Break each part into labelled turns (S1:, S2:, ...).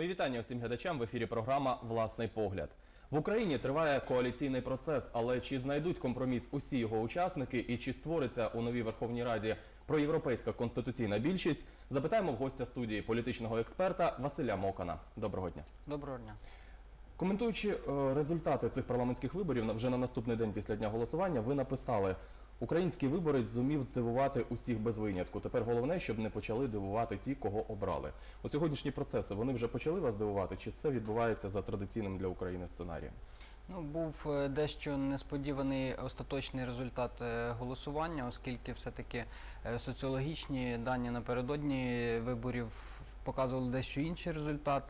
S1: Мої вітання усім глядачам в ефірі програма Власний погляд. В Україні триває коаліційний процес, але чи знайдуть компроміс усі його учасники і чи створиться у новій Верховній Раді проєвропейська конституційна більшість? Запитаємо в гостя студії політичного експерта Василя Мокана. Доброго дня.
S2: Доброго дня.
S1: Коментуючи е, результати цих парламентських виборів вже на наступний день після дня голосування, ви написали. Український виборець зумів здивувати усіх без винятку. Тепер головне, щоб не почали дивувати ті, кого обрали. От сьогоднішні процеси вони вже почали вас дивувати, чи все відбувається за традиційним для України сценарієм?
S2: Ну, був е, дещо несподіваний остаточний результат е, голосування, оскільки все-таки е, соціологічні дані напередодні виборів показували дещо інший результат.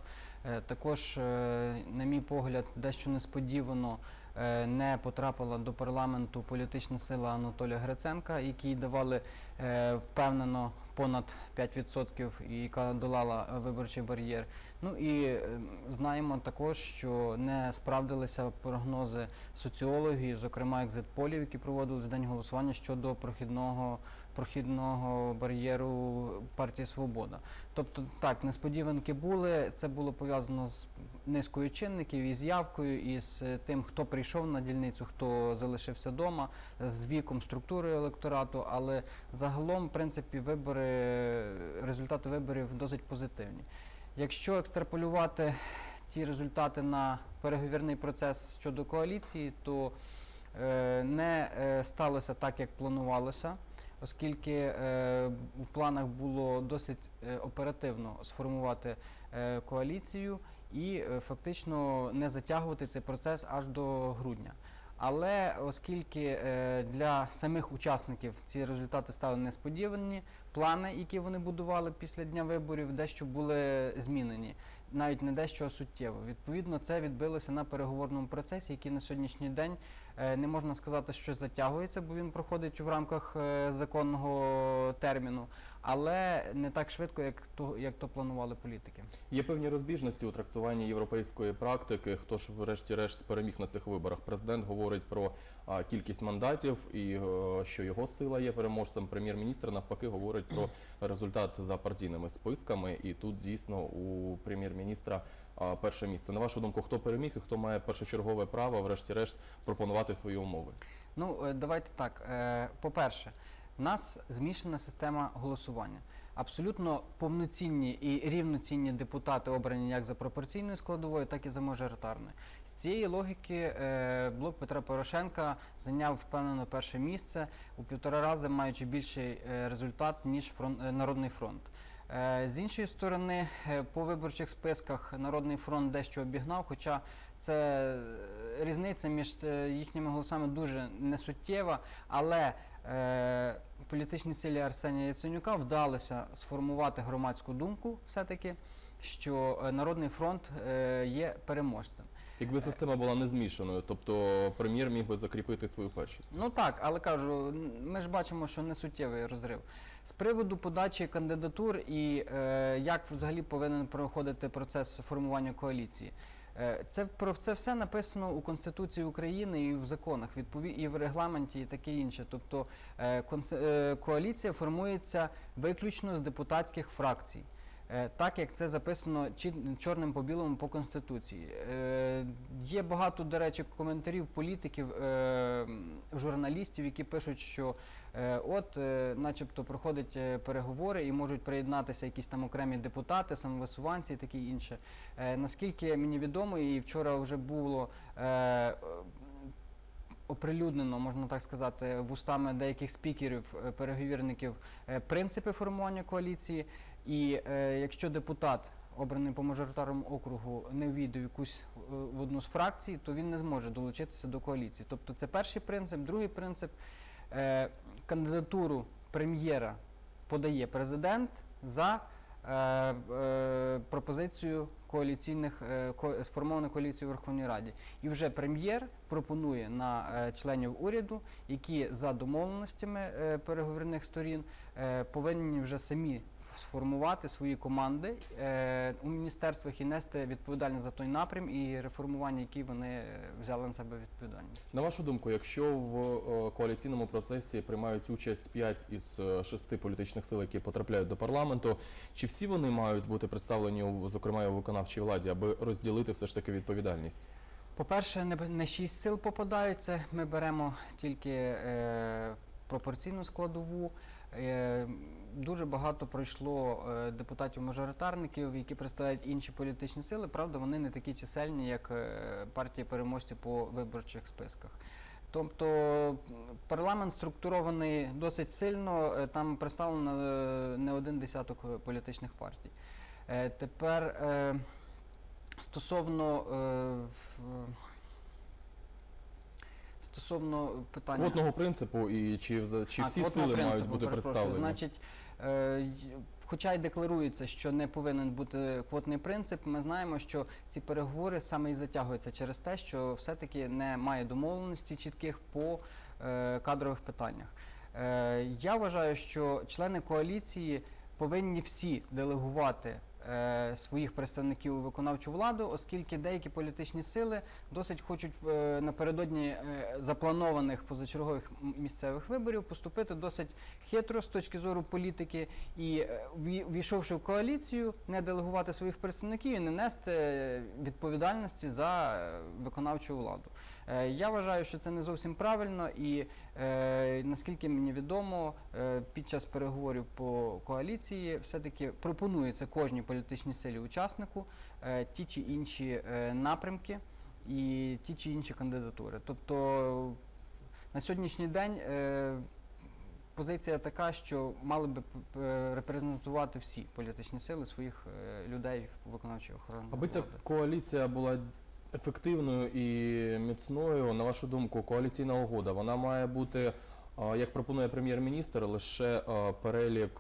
S2: Також, на мій погляд, дещо несподівано не потрапила до парламенту політична сила Анатолія Гриценка, якій давали е, впевнено понад 5% і яка долала е, виборчий бар'єр. Ну і е, знаємо також, що не справдилися прогнози соціології, зокрема екзитполів, які проводили за день голосування щодо прохідного прохідного бар'єру партії Свобода. Тобто так, несподіванки були. Це було пов'язано з низкою чинників, із явкою, і з е, тим, хто прийшов на дільницю, хто залишився вдома, з віком структури електорату. Але загалом, в принципі, вибори, результати виборів досить позитивні. Якщо екстраполювати ті результати на переговірний процес щодо коаліції, то е, не е, сталося так, як планувалося, оскільки е, в планах було досить е, оперативно сформувати е, коаліцію і е, фактично не затягувати цей процес аж до грудня. Але оскільки е, для самих учасників ці результати стали несподівані, плани, які вони будували після дня виборів, дещо були змінені, навіть не дещо суттєво. Відповідно, це відбилося на переговорному процесі, який на сьогоднішній день е, не можна сказати, що затягується, бо він проходить в рамках е, законного терміну, але не так швидко, як то, як то планували політики.
S1: Є певні розбіжності у трактуванні європейської практики. Хто ж, врешті-решт, переміг на цих виборах? Президент говорить про а, кількість мандатів і е, що його сила є переможцем. Прем'єр-міністр навпаки говорить про результат за партійними списками. І тут дійсно у прем'єр-міністра а, перше місце. На вашу думку, хто переміг і хто має першочергове право, врешті-решт, пропонувати свої умови?
S2: Ну, е, давайте так. Е, По-перше, в нас змішана система голосування. Абсолютно повноцінні і рівноцінні депутати обрані як за пропорційною складовою, так і за мажоритарною. З цієї логіки е, блок Петра Порошенка зайняв впевнено перше місце у півтора рази, маючи більший е, результат ніж фронт, е, Народний фронт. З іншої сторони, по виборчих списках Народний фронт дещо обігнав, хоча це різниця між їхніми голосами дуже несуттєва, але е, політичній силі Арсенія Яценюка вдалося сформувати громадську думку все-таки, що е, Народний фронт е, є переможцем.
S1: Якби система була не змішаною, тобто прем'єр міг би закріпити свою першість.
S2: Ну так, але кажу, ми ж бачимо, що не суттєвий розрив. З приводу подачі кандидатур і е, як взагалі повинен проходити процес формування коаліції. Е, Це про це все написано у Конституції України і в законах, відпові- і в регламенті, і таке інше. Тобто е, конс- е, коаліція формується виключно з депутатських фракцій. Е, Так як це записано чорним по білому по конституції, Е, є багато, до речі, коментарів політиків, е, журналістів, які пишуть, що от, начебто, проходять переговори і можуть приєднатися якісь там окремі депутати, самовисуванці і таке інше. Наскільки мені відомо, і вчора вже було. Оприлюднено, можна так сказати, вустами деяких спікерів, переговірників принципи формування коаліції. І е, якщо депутат, обраний по мажоритарному округу, не ввійде в якусь е, в одну з фракцій, то він не зможе долучитися до коаліції. Тобто це перший принцип. Другий принцип е, кандидатуру прем'єра подає президент за е, е, пропозицію коаліційних е, ко- сформованої коаліції у Верховній Раді. І вже прем'єр пропонує на е, членів уряду, які за домовленостями е, переговорних сторін е, повинні вже самі сформувати свої команди е, у міністерствах і нести відповідальність за той напрям і реформування, які вони е, взяли на себе відповідальність.
S1: На вашу думку, якщо в е, коаліційному процесі приймають участь 5 із 6 політичних сил, які потрапляють до парламенту, чи всі вони мають бути представлені, у- зокрема у виконавчій владі, аби розділити все ж таки відповідальність?
S2: По-перше, не, не шість сил попадають. Це ми беремо тільки е, пропорційну складову. Е, дуже багато пройшло е, депутатів-мажоритарників, які представляють інші політичні сили. Правда, вони не такі чисельні, як е, партії переможці по виборчих списках. Тобто парламент структурований досить сильно, там представлено не один десяток політичних партій. Тепер стосовно стосовно питання
S1: Квотного принципу і чи, чи всі сили мають бути представлені?
S2: Значить, е, хоча й декларується, що не повинен бути квотний принцип, ми знаємо, що ці переговори саме і затягуються через те, що все-таки немає домовленості чітких по е, кадрових питаннях. Е, я вважаю, що члени коаліції повинні всі делегувати своїх представників у виконавчу владу, оскільки деякі політичні сили досить хочуть е, напередодні е, запланованих позачергових місцевих виборів поступити досить хитро з точки зору політики і е, війшовши в коаліцію, не делегувати своїх представників і не нести е, відповідальності за е, виконавчу владу. Е, Я вважаю, що це не зовсім правильно, і е, наскільки мені відомо, е, під час переговорів по коаліції все-таки пропонується кожній політичній силі учаснику ті чи інші напрямки і ті чи інші кандидатури. Тобто на сьогоднішній день позиція така, що мали би репрезентувати всі політичні сили своїх людей в виконавчій охороні.
S1: Аби ця коаліція була ефективною і міцною, на вашу думку, коаліційна угода вона має бути, як пропонує прем'єр-міністр, лише перелік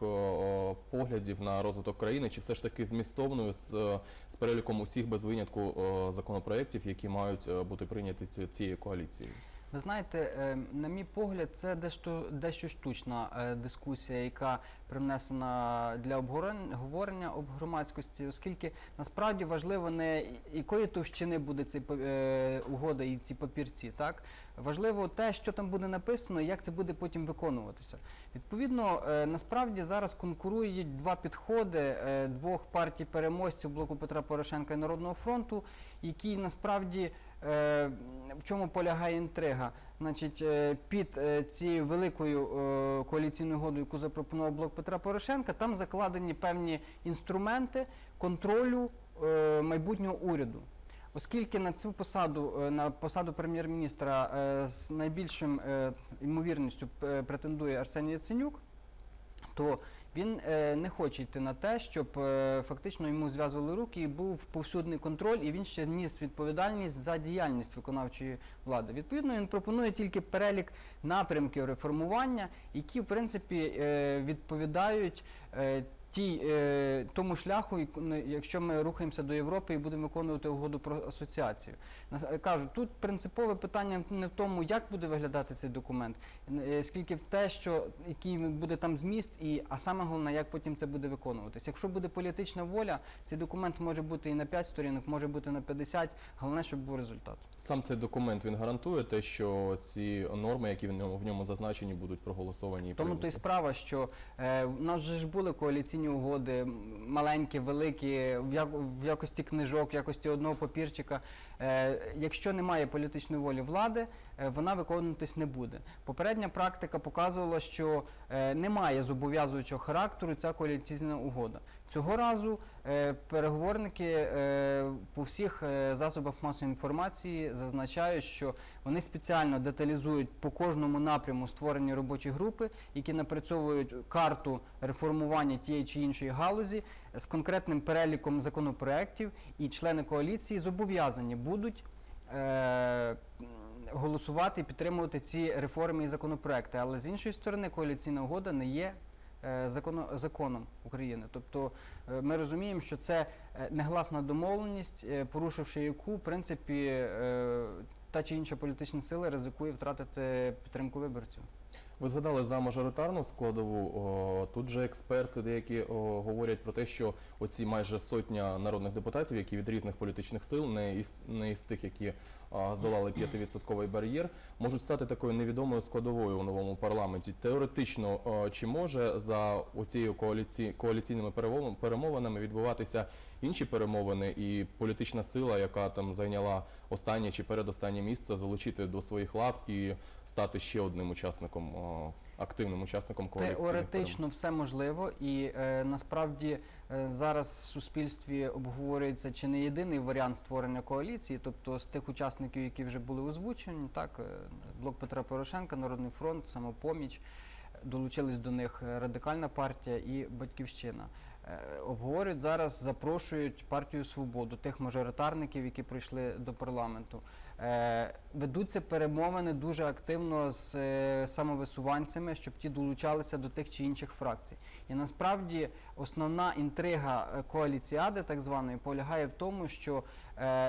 S1: поглядів на розвиток країни, чи все ж таки змістовною з, е, з переліком усіх без винятку законопроєктів, які мають е, бути прийняті ці- цією коаліцією?
S2: Ви знаєте, е, на мій погляд, це дещо, дещо штучна е, дискусія, яка привнесена для обговорен- обговорення об громадськості, оскільки насправді важливо не якої товщини буде цей е, угода і ці папірці. Так важливо те, що там буде написано, і як це буде потім виконуватися. Відповідно, насправді зараз конкурують два підходи двох партій переможців блоку Петра Порошенка і Народного фронту, які насправді в чому полягає інтрига? Значить, е, під е, цією великою е, коаліційною угодою, яку запропонував блок Петра Порошенка, там закладені певні інструменти контролю е, майбутнього уряду. Оскільки на цю посаду, е, на посаду прем'єр-міністра е, з найбільшим е, ймовірністю е, претендує Арсеній Яценюк, то він е, не хоче йти на те, щоб е, фактично йому зв'язували руки і був повсюдний контроль, і він ще ніс відповідальність за діяльність виконавчої влади. Відповідно, він пропонує тільки перелік напрямків реформування, які в принципі е, відповідають. е, Тій, е, тому шляху, якщо ми рухаємося до Європи і будемо виконувати угоду про асоціацію. Е, Кажу, тут принципове питання не в тому, як буде виглядати цей документ, е, скільки в те, що який буде там зміст, і а саме головне, як потім це буде виконуватись. Якщо буде політична воля, цей документ може бути і на 5 сторінок, може бути на 50, головне, щоб був результат.
S1: Сам цей документ він гарантує те, що ці норми, які в ньому в ньому зазначені, будуть проголосовані і
S2: Тому то й справа, що е, в нас же ж були коаліційні угоди, маленькі, великі, в, як, в якості книжок, в якості одного папірчика. Е, якщо немає політичної волі влади, вона виконуватись не буде. Попередня практика показувала, що е, немає зобов'язуючого характеру ця коаліційна угода. Цього разу е, переговорники е, по всіх е, засобах масової інформації зазначають, що вони спеціально деталізують по кожному напряму створені робочі групи, які напрацьовують карту реформування тієї чи іншої галузі з конкретним переліком законопроєктів, і члени коаліції зобов'язані будуть. е, Голосувати і підтримувати ці реформи і законопроекти, але з іншої сторони, коаліційна угода не є е, законом України. Тобто е, ми розуміємо, що це е, негласна домовленість, порушивши яку, в принципі, та чи інша політична сила ризикує втратити підтримку виборців.
S1: Ви згадали за мажоритарну складову. Тут же експерти деякі говорять про те, що оці майже сотня народних депутатів, які від різних політичних сил, не із не із тих, які здолали 5% бар'єр, можуть стати такою невідомою складовою у новому парламенті. Теоретично, чи може за оцією коаліці, коаліційними перемовин- перемовинами відбуватися інші перемовини, і політична сила, яка там зайняла останнє чи передостаннє місце, залучити до своїх лав і стати ще одним учасником, о, активним учасником коаліції.
S2: Теоретично все можливо, і е, насправді е, зараз в суспільстві обговорюється чи не єдиний варіант створення коаліції, тобто з тих учасників, які вже були озвучені, так е, блок Петра Порошенка, Народний фронт, самопоміч. Долучились до них е, радикальна партія і батьківщина. Е, Обговорюють зараз, запрошують партію свободу, тих мажоритарників, які прийшли до парламенту. Е, Ведуться перемовини дуже активно з е, самовисуванцями, щоб ті долучалися до тих чи інших фракцій. І насправді основна інтрига коаліціади, так званої, полягає в тому, що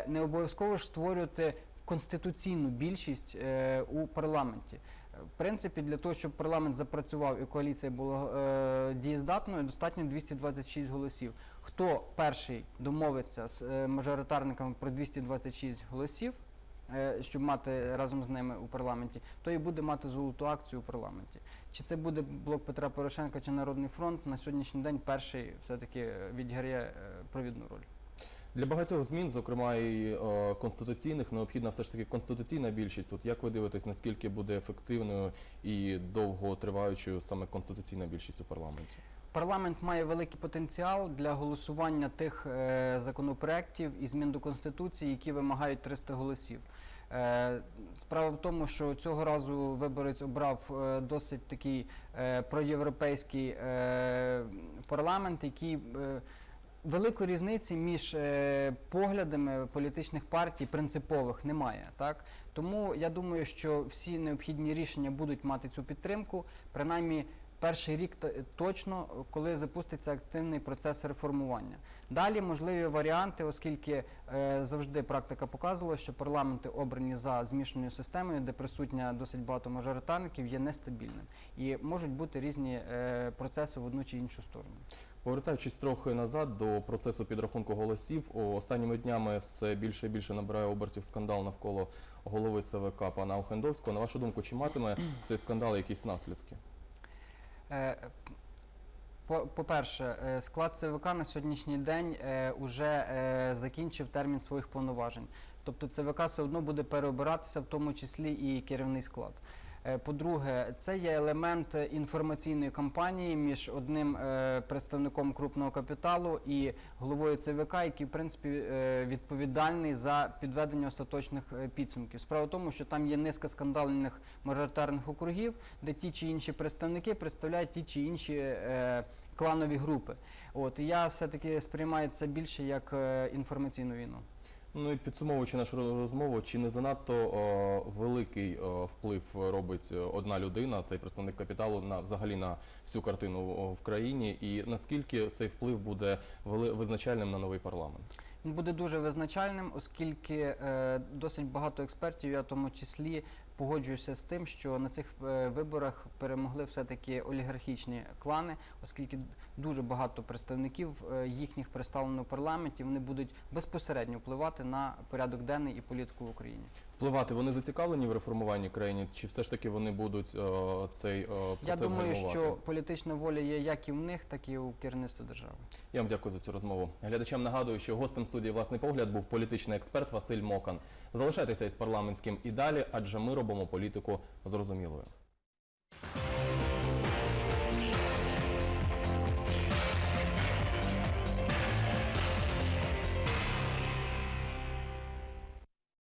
S2: не обов'язково ж створювати конституційну більшість у парламенті. В принципі, для того, щоб парламент запрацював і коаліція була е, дієздатною, достатньо 226 голосів. Хто перший домовиться з е, мажоритарниками про 226 голосів, е, щоб мати разом з ними у парламенті, той і буде мати золоту акцію у парламенті. Чи це буде блок Петра Порошенка чи Народний фронт, на сьогоднішній день перший все-таки е, відіграє е, провідну роль.
S1: Для багатьох змін, зокрема і е, конституційних, необхідна все ж таки конституційна більшість. От як ви дивитесь, наскільки буде ефективною і довго триваючою саме конституційна більшість у парламенті?
S2: Парламент має великий потенціал для голосування тих е, законопроєктів і змін до конституції, які вимагають 300 голосів. Е, справа в тому, що цього разу виборець обрав е, досить такий проєвропейський парламент, який великої різниці між е, поглядами політичних партій принципових немає. Так тому я думаю, що всі необхідні рішення будуть мати цю підтримку, принаймні. Перший рік точно, коли запуститься активний процес реформування. Далі можливі варіанти, оскільки е, завжди практика показувала, що парламенти обрані за змішаною системою, де присутня досить багато мажоритарників, є нестабільним і можуть бути різні е, процеси в одну чи іншу сторону.
S1: Повертаючись трохи назад до процесу підрахунку голосів, останніми днями все більше і більше набирає обертів скандал навколо голови ЦВК пана Охендовського. На вашу думку, чи матиме цей скандал якісь наслідки?
S2: Е, по- По-перше, е, склад ЦВК на сьогоднішній день вже закінчив термін своїх повноважень. Тобто ЦВК все одно буде переобиратися, в тому числі і керівний склад. Е, По-друге, це є елемент інформаційної кампанії між одним е, представником крупного капіталу і головою ЦВК, який в принципі е, відповідальний за підведення остаточних підсумків. Справа в тому, що там є низка скандальних мажоритарних округів, де ті чи інші представники представляють ті чи інші кланові групи. От я все-таки сприймаю це більше як інформаційну війну.
S1: Ну і підсумовуючи нашу розмову, чи не занадто о, великий о, вплив робить е, одна людина, цей представник капіталу, на взагалі на всю картину в країні, і наскільки цей вплив буде визначальним на новий парламент?
S2: Він буде дуже визначальним, оскільки е, досить багато експертів, я в тому числі погоджуюся з тим, що на цих е, виборах перемогли все-таки олігархічні клани, оскільки дуже багато представників е, їхніх представлено в парламенті, вони будуть безпосередньо впливати на порядок денний і політику в Україні.
S1: Впливати вони зацікавлені в реформуванні країни, чи все ж таки вони будуть о, цей о,
S2: Я думаю,
S1: гальмувати?
S2: що політична воля є як і в них, так і у керівництва держави.
S1: Я вам дякую за цю розмову. Глядачам нагадую, що гостем студії власний погляд був політичний експерт Василь Мокан. Залишайтеся із парламентським і далі, адже ми робимо політику зрозумілою.